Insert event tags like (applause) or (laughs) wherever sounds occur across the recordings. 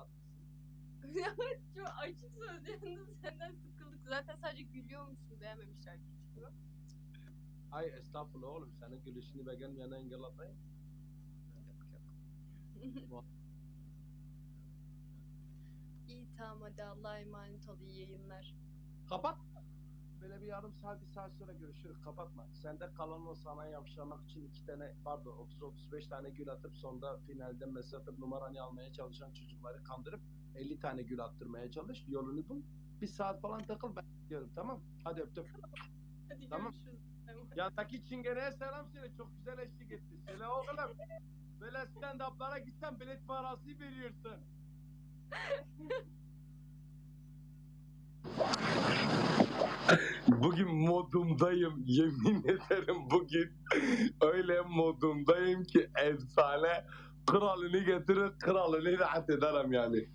tatlısın. (laughs) Ya çok açık sözlerinde senden sıkıldık. Zaten sadece gülüyormuşsun beğenmemişler küçüğü. Ay estağfurullah oğlum senin gülüşünü beğenmeyene engel atayım. Yok (laughs) yok. İyi tamam hadi Allah'a emanet ol iyi yayınlar. Kapat. Böyle bir yarım saat bir saat sonra görüşürüz. Kapatma. Sende kalan o sana yavşamak için iki tane pardon 30-35 tane gül atıp sonda finalde mesaj atıp numaranı almaya çalışan çocukları kandırıp 50 tane gül attırmaya çalış. Yolunu bul. Bir saat falan takıl ben diyorum tamam. Hadi öptüm. Hadi Tamam. görüşürüz. Yandaki çingeneye selam söyle. Çok güzel eşlik etti. Söyle oğlum. Böyle stand-up'lara gitsen bilet parası veriyorsun. (laughs) Bugün modumdayım. Yemin ederim bugün öyle modumdayım ki efsane. Kralını getirir, kralını rahat ederim yani.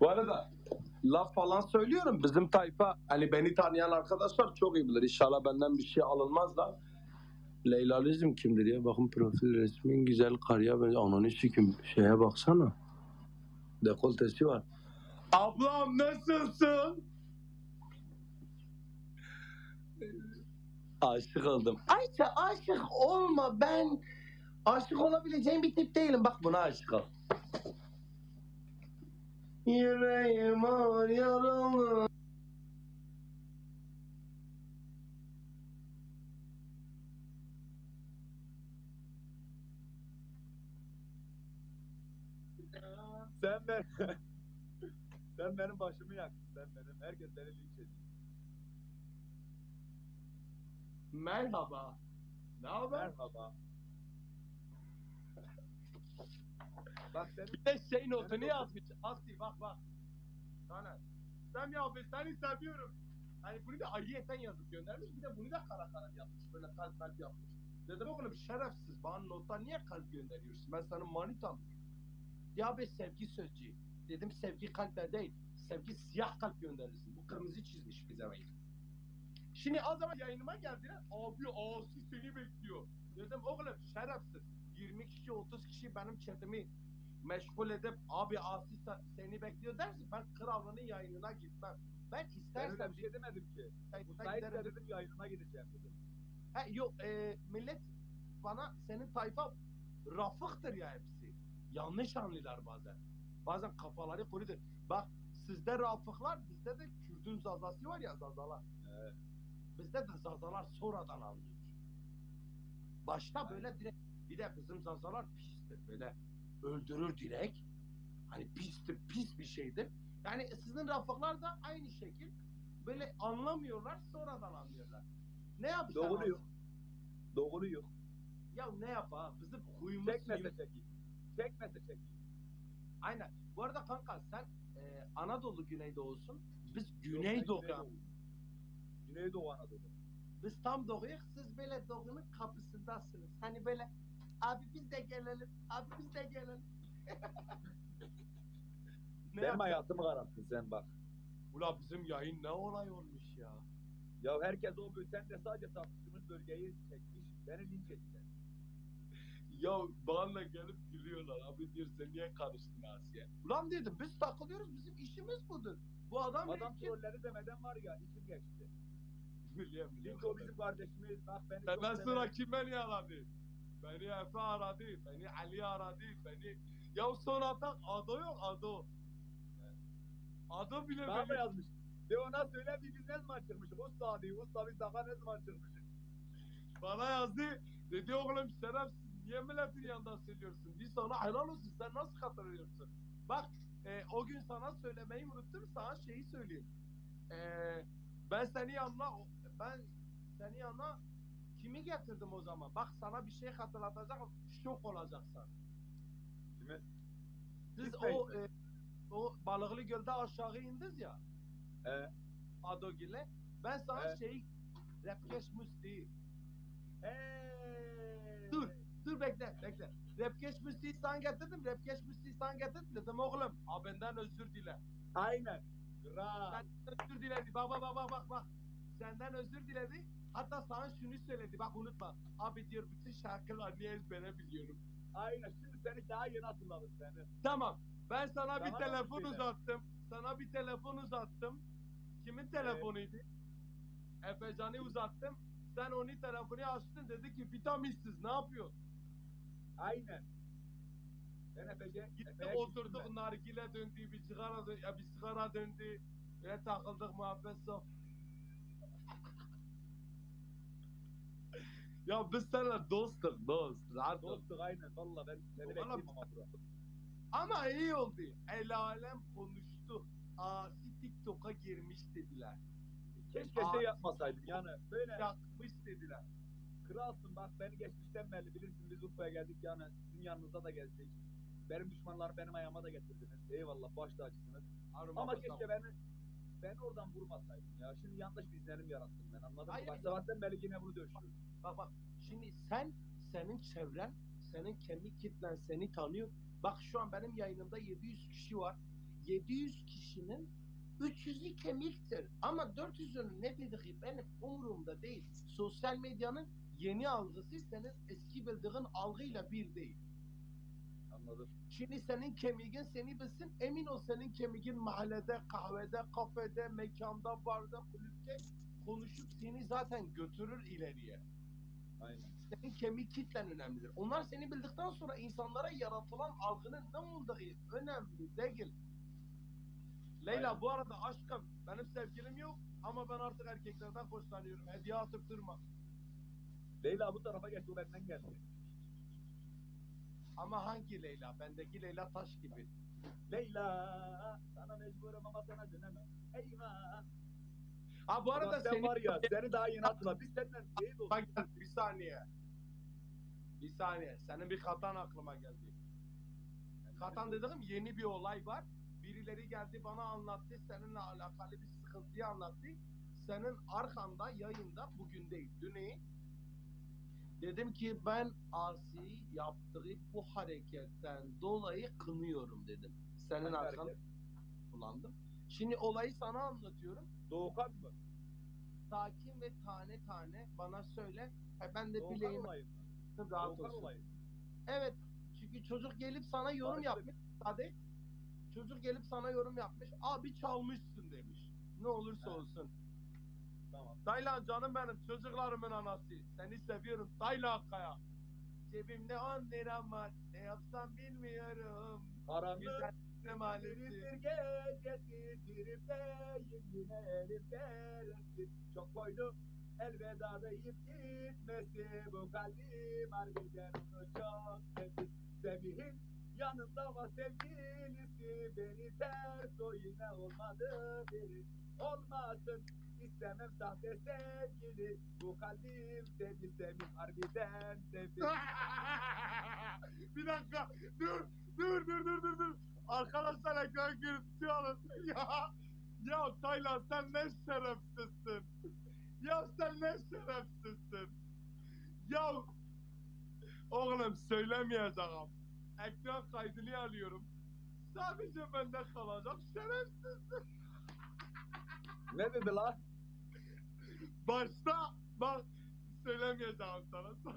Bu arada laf falan söylüyorum. Bizim tayfa hani beni tanıyan arkadaşlar çok iyi bilir. İnşallah benden bir şey alınmaz da. Leylalizm kimdir ya? Bakın profil resmin güzel karıya ben ananı sikim. Şeye baksana. Dekoltesi var. Ablam nasılsın? Aşık oldum. Ayça aşık olma ben aşık olabileceğim bir tip değilim. Bak buna aşık ol. Yüreğim ağır yaralı. Sen ben (laughs) Sen benim başımı yaktın. Sen benim. Herkes beni linç ediyor. Merhaba. Ne haber? Merhaba. (laughs) Bak senin Bir de şey notunu yazmış. Asli bak bak. Sana. Sen ya abi seni seviyorum. Hani bunu da ayrıyeten yazıp göndermiş. Bir de bunu da kara kara yapmış. Böyle kalp kalp yapmış. Dedim oğlum şerefsiz. Bana nota niye kalp gönderiyorsun? Ben senin manitam. Ya abi sevgi sözcüğü. Dedim sevgi kalple değil. Sevgi siyah kalp gönderirsin. Bu kırmızı çizmiş bize bey. Şimdi az zaman yayınıma geldiler. Abi Asi seni bekliyor. Dedim oğlum şerefsiz. 20 kişi 30 kişi benim chatimi meşgul edip abi Asi se- seni bekliyor dersin ben kralının yayınına gitmem. Ben ben öyle istersen bir şey demedim ki. ben- ben giderim. dedim yayınına gideceğim dedim. Ha, yok e, millet bana senin tayfa rafıktır ya hepsi. Yanlış anlıyorlar bazen. Bazen kafaları kurudur. Bak sizde rafıklar bizde de Kürdün zazası var ya zazalar. Evet. Bizde de zazalar sonradan anlıyor. Başta böyle direkt bir de bizim zazalar pistir böyle öldürür direkt. Hani pistir pis bir şeydir. Yani sizin rafıklar da aynı şekil böyle anlamıyorlar sonradan anlıyorlar. Ne yapsan Doğru yok. Doğru yok. ya ne yapa? Bizim huyumuz Çekmese suyumuz- çekeyim. Çekmese çekeyim. Aynen. Bu arada kanka sen e, Anadolu Güneydoğusun. Biz Güneydoğu. Güneydoğu. Güneydoğu Anadolu. Biz tam doğuyuk. Siz böyle doğunun kapısındasınız. Hani böyle abi biz de gelelim. Abi biz de gelelim. (laughs) ne Benim hayatımı kararttın sen bak. Ula bizim yayın ne olay olmuş ya. Ya herkes o sen de sadece tartıştığımız bölgeyi çekmiş. Beni linç ettiler. (laughs) Ya bana gelip gülüyorlar. Abi diyor sen niye karıştın Asiye? Ulan dedim biz takılıyoruz. Bizim işimiz budur. Bu adam, Adam belki- trolleri demeden var ya içim geçti. Linç o bizim kardeşimiz. Bak beni çok Benden sever. sonra kim beni aradı? Beni Efe aradı, beni Ali aradı, beni... Ya sonra tak Ado yok Ado. Ado bile Bana beni... yazmış? De ona söyle bir biz ne zaman çıkmışız? Usta diyor. Usta biz daha ne zaman çıkmışız? Bana yazdı. Dedi oğlum şerefsiz niye milletin yanında söylüyorsun? Biz sana helal olsun sen nasıl hatırlıyorsun? Bak e, o gün sana söylemeyi unuttum sana şeyi söyleyeyim. E, ben seni yanına ben seni yanına kimi getirdim o zaman? Bak sana bir şey hatırlatacağım şok olacaksın. Kimi? Siz o e, o balıklı gölde aşağı indiniz ya He. Adogil'e. Ben sana Evet. şeyi Repkeş Musti. Hey. Dur. Dur bekle bekle. Repkeş Musti'yi sana getirdim. Repkeş Musti'yi sana getirdim. Dedim oğlum abenden özür dile. Aynen. Kral. Özür diledi. Bak bak bak bak bak. Senden özür diledi. Hatta sana şunu söyledi. Bak unutma. Abi diyor bütün şarkılarını ezbere biliyorum. Aynen. Şimdi seni daha yeni hatırladım seni. Tamam. Ben sana bir Sana telefon nasıl uzattım. Sana bir telefon uzattım. Kimin telefonuydu? Efecan'ı uzattım. Sen onun telefonu açtın dedi ki vitaminsiz ne yapıyorsun? Aynen. Ben Efe'ye Gitti oturduk nargile döndü bir sigara döndü, ya bir sigara döndü. Ve takıldık muhabbet sohbet. Ya biz seninle dostuk dost. Ol. Dostluk aynen. Valla ben seni biz- ama bura. Ama iyi oldu. El alem konuştu. Asi TikTok'a girmiş dediler. Keşke Aa. şey yapmasaydım yani. Böyle Yakmış dediler. kralsın bak beni geçmişten belli bilirsin biz Urfa'ya geldik yani sizin yanınızda da gezdik. Benim düşmanlarım benim ayağıma da getirdiniz. Eyvallah baş tacısınız. Ama keşke beni beni oradan vurmasaydın ya. Şimdi yanlış bir izlenim yarattım ben anladın mı? Hayır. Bak sabahtan beri yine bunu dövüşüyoruz. Bak bak şimdi sen senin çevren senin kemik kitlen seni tanıyor. Bak şu an benim yayınımda 700 kişi var. 700 kişinin 300'ü kemiktir. Ama 400'ünün ne dediği benim umurumda değil. Sosyal medyanın yeni algısı senin eski bildiğin algıyla bir değil. Anladım. Şimdi senin kemiğin seni bilsin. Emin ol senin kemiğin mahallede, kahvede, kafede, mekanda, barda, kulüpte konuşup seni zaten götürür ileriye. Aynen. senin kemik kitlen önemlidir. Onlar seni bildikten sonra insanlara yaratılan algının ne olduğu önemli değil. Leyla Aynen. bu arada aşkım benim sevgilim yok ama ben artık erkeklerden hoşlanıyorum. Hediye atıp durma. Leyla bu tarafa geç o benden geldi. Ama hangi Leyla? Bendeki Leyla taş gibi. Leyla sana mecburum ama sana dönemem. Eyvah. Ha bu arada sen seni var ya (laughs) seni daha yeni hatırla. Biz senden değil olduk. Bak bir saniye. Bir saniye. Senin bir katan aklıma geldi. Katan dediğim yeni bir olay var. Birileri geldi bana anlattı. Seninle alakalı bir sıkıntıyı anlattı. Senin arkanda yayında bugün değil dün iyi. Dedim ki ben Asi yaptığı bu hareketten dolayı kınıyorum dedim. Senin arkan kullandım. Şimdi olayı sana anlatıyorum. Doğukan mı? Sakin ve tane tane bana söyle. He ben de Doğukan bileğim olayı mı? rahat Doğukan olsun. olayı. Evet. Çünkü çocuk gelip sana yorum Barıştık. yapmış. Sade. Çocuk gelip sana yorum yapmış. Abi çalmışsın demiş. Ne olursa Evet. olsun. Tamam. Taylan canım benim çocuklarımın anası. Seni seviyorum Taylan Kaya. Cebimde 10 liram var. Ne yapsam bilmiyorum. Karanlık Güzel bir maalesef. gecesi tripteyim yine elimde resim çok koydu elveda deyip gitmesi bu kalbim harbiden onu çok sevdi Semih'in yanında ama sevgilisi beni ters o yine olmadı biri olmasın istemem sahte sevgili bu kalbim seni Semih harbiden sevdi (laughs) bir dakika. Dur. Dur dur dur dur dur. Arkadaşlar ekran görüntüsü alın. (laughs) Ya. Ya Taylan sen ne şerefsizsin. Ya sen ne şerefsizsin. Ya. Oğlum söylemeyeceğim. Ekran kaydını alıyorum. Sadece bende kalacak şerefsizsin. ne dedi lan? Başta bak söylemeyeceğim sana. (laughs)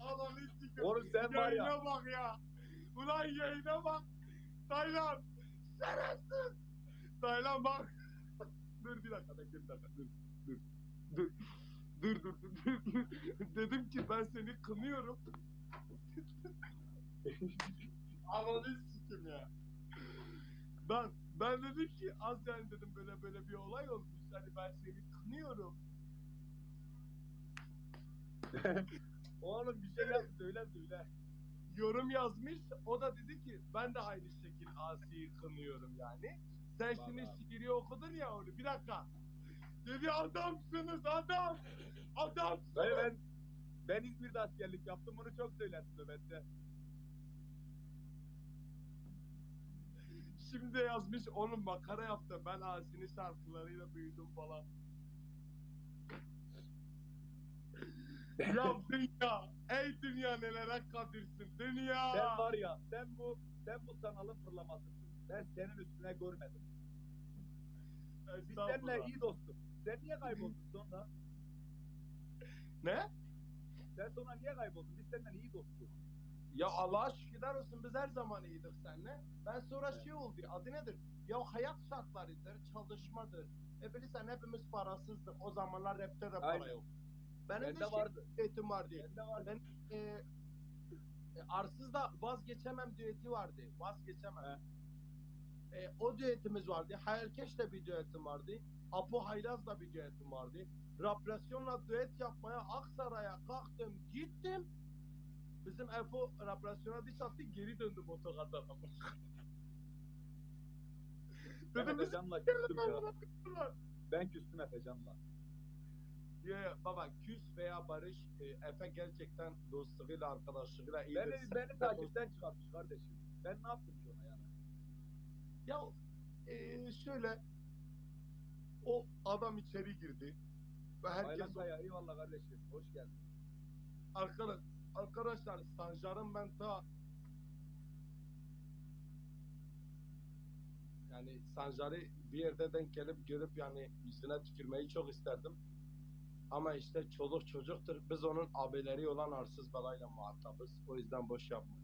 Ananı sikim. Oğlum sen var ya Yayına bak ya. Ulan yayına bak. Taylan. Şerefsiz. Taylan bak. (laughs) dur bir dakika bekle bir dakika. Dur. Dur. Dur. Dur dur dur. dur. (laughs) Dedim ki ben seni kınıyorum. Ananı sikim ya. Ben ben dedim ki az yani dedim böyle böyle bir olay olmuş. Hani ben seni kınıyorum. (laughs) Oğlum bir şey yap söyle söyle. yorum yazmış. O da dedi ki ben de aynı şekil Asi'yi kınıyorum yani. Sen şimdi abi. şiiri okudun ya onu. Bir dakika. Dedi adamsınız adam. Adamsınız. Ben, ben, ben İzmir'de askerlik yaptım bunu çok söyledim nöbette. Şimdi de yazmış onun makara yaptı. Ben Asi'nin şarkılarıyla büyüdüm falan. ya dünya. Ey dünya nelere kadirsin. Dünya. Sen var ya sen bu sen bu sanalın fırlamasısın. Ben senin üstüne görmedim. Biz seninle iyi dostum. Sen niye kayboldun sonra? Ne? Sen sonra niye kayboldun? Biz seninle iyi dostuk. Ya Allah'a şükürler olsun biz her zaman iyiydik seninle. Ben sonra Evet. şey oldu. Adı nedir? Ya hayat şartlarıdır, çalışmadır. E bilirsen hepimiz parasızdık. O zamanlar rapte de para Aynen. yok. Benim Bende de şey vardı. düetim vardı. Bende vardı. Ben e, e, Arsız da vazgeçemem düeti vardı. Vazgeçemem. E, o düetimiz vardı. Hayalkeş de bir düetim vardı. Apo Haylaz'la bir düetim vardı. Rapresyonla düet yapmaya Aksaray'a kalktım gittim. Bizim Efo rapresyona diş attı geri döndü motokardan. (laughs) Ben Dedim biz Efecan'la küstüm ya. Ben küstüm Efecan'la. Ya, ya, baba küs veya barış e, Efe gerçekten dostluğuyla arkadaşlığıyla iyidir. Beni, beni takipten çıkartmış kardeşim. Ben ne yaptım ki ona yani? Ya e, şöyle o adam içeri girdi ve herkes Aylan Kaya eyvallah kardeşim. Hoş geldin. arkadaş arkadaşlar Sancar'ın ben ta yani Sancar'ı bir yerde denk gelip görüp yani yüzüne tükürmeyi çok isterdim. Ama işte çoluk çocuktur. Biz onun abileri olan arsız belayla muhatabız. O yüzden boş yapma.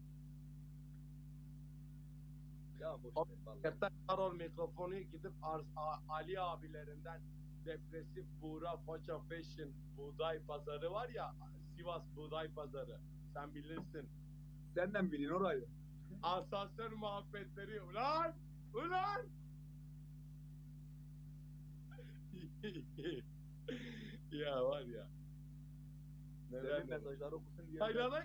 Ya boş ver vallahi. Karol mikrofonu gidip Ars- A- Ali abilerinden depresif Buğra Foça Fashion buğday pazarı var ya Sivas buğday pazarı. Sen bilirsin. Senden bilin orayı. Asansör muhabbetleri. Ulan! Ulan! (laughs) ya var ya. Neler mesajları okusun diye. Hayrana